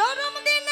Sonra değil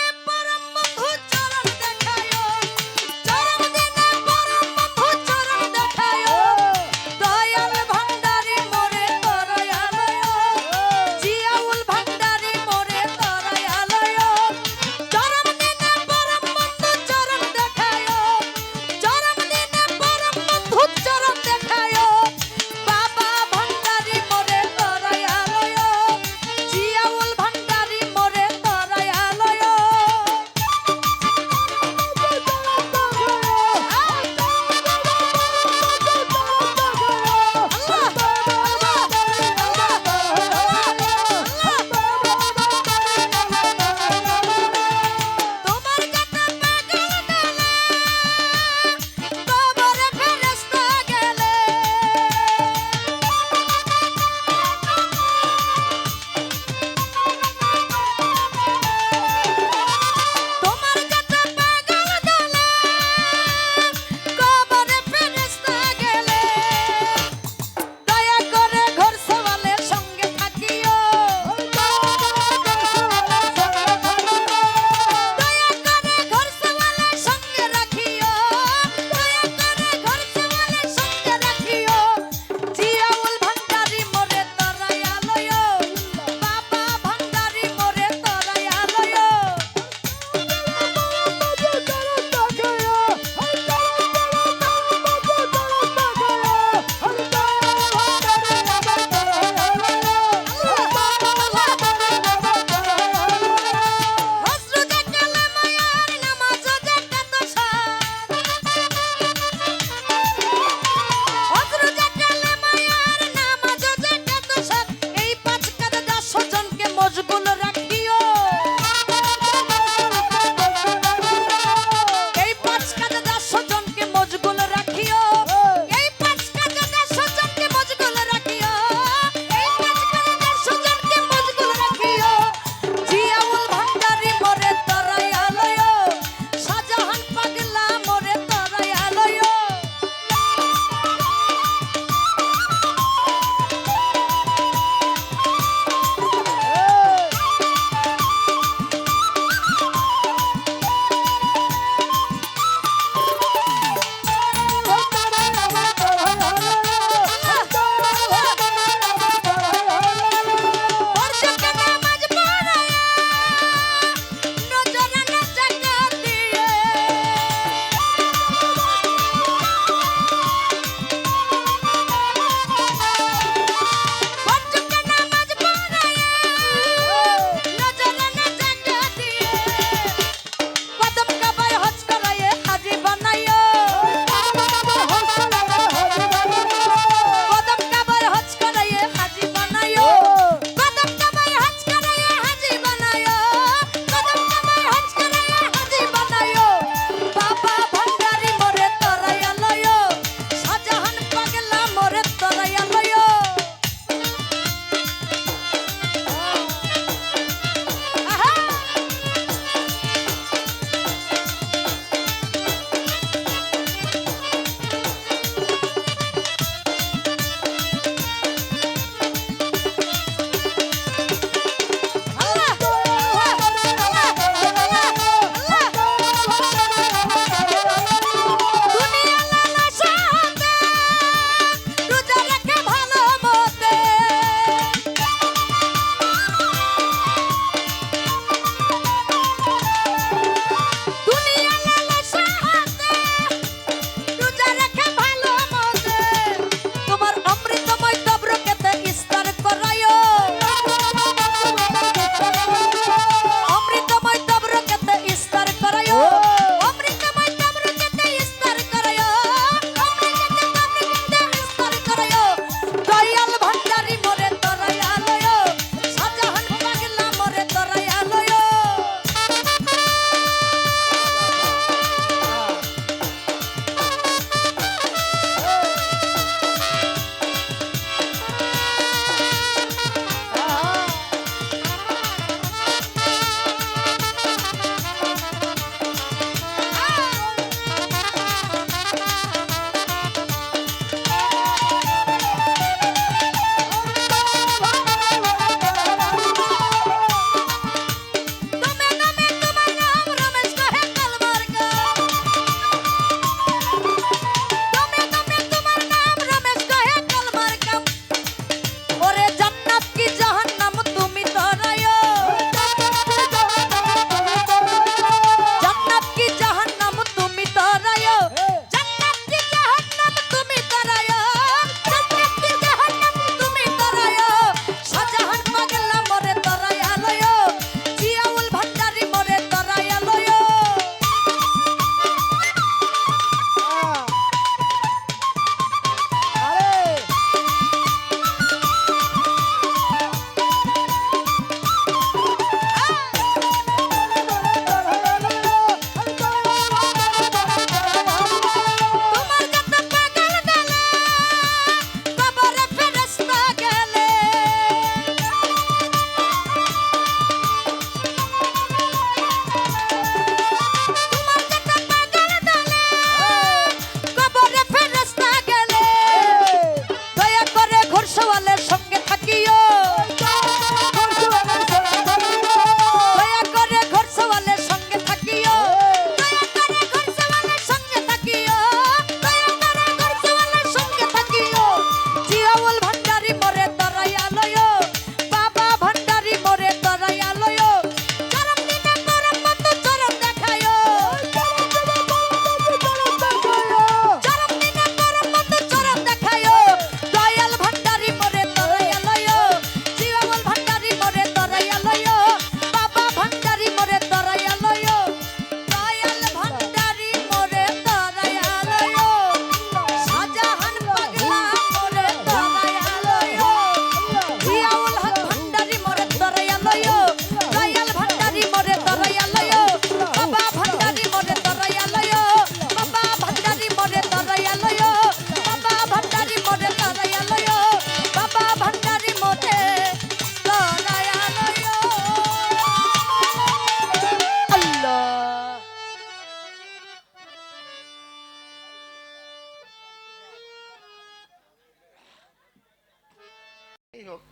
হোক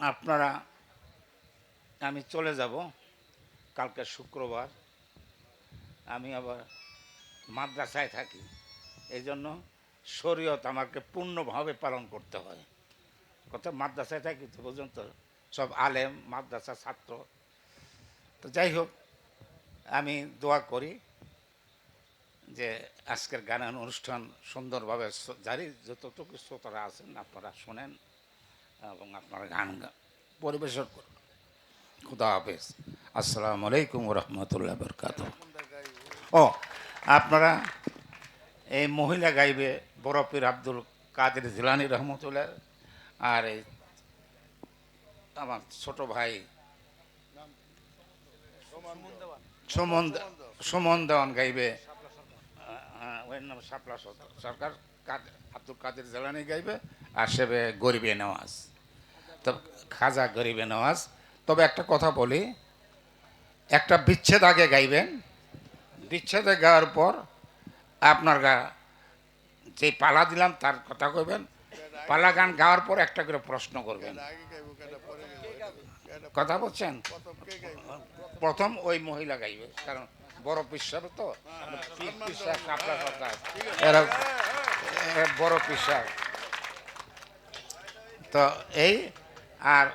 আপনারা, আমি চলে যাব কালকে শুক্রবার। আমি আবার মাদ্রাসায় থাকি। এই জন্য শরীয়ত আমাকে পূর্ণভাবে পালন করতে হয়। কথা মাদ্রাসায় থাকি তো পর্যন্ত সব আলেম, মাদ্রাসা ছাত্র। তো যাই হোক, আমি দোয়া করি যে আজকের গানের অনুষ্ঠান সুন্দরভাবে জারি যতটুকু শ্রোতারা আছেন আপনারা শোনেন এবং আপনারা গান পরিবেশন করুন। খুদা হাফেজ। আসসালামু আলাইকুম রহমতুল্লাহ বরকাত। ও আপনারা এই মহিলা গাইবে বরফির আব্দুল কাদের জিলানি রহমতুল্লাহ আর এই আমার ছোট ভাই সুমন সুমন দেওয়ান গাইবে হ্যাঁ, নাম শাপলা সরকার। আব্দুল কাদের জেলানি গাইবে আর সেবে গরিবে নওয়াজ। তো খাজা গরিবে নওয়াজ। তবে একটা কথা বলি একটা বিচ্ছেদ আগে গাইবেন। বিচ্ছেদে গাওয়ার পর আপনার গা যে পালা দিলাম তার কথা কইবেন। পালা গান গাওয়ার পর একটা করে প্রশ্ন করবেন। কথা বলছেন? প্রথম ওই মহিলা গাইবে কারণ বড় পিসাব তো? পিসা কাপড়া এরা এরা বড় পিসা তো এই আর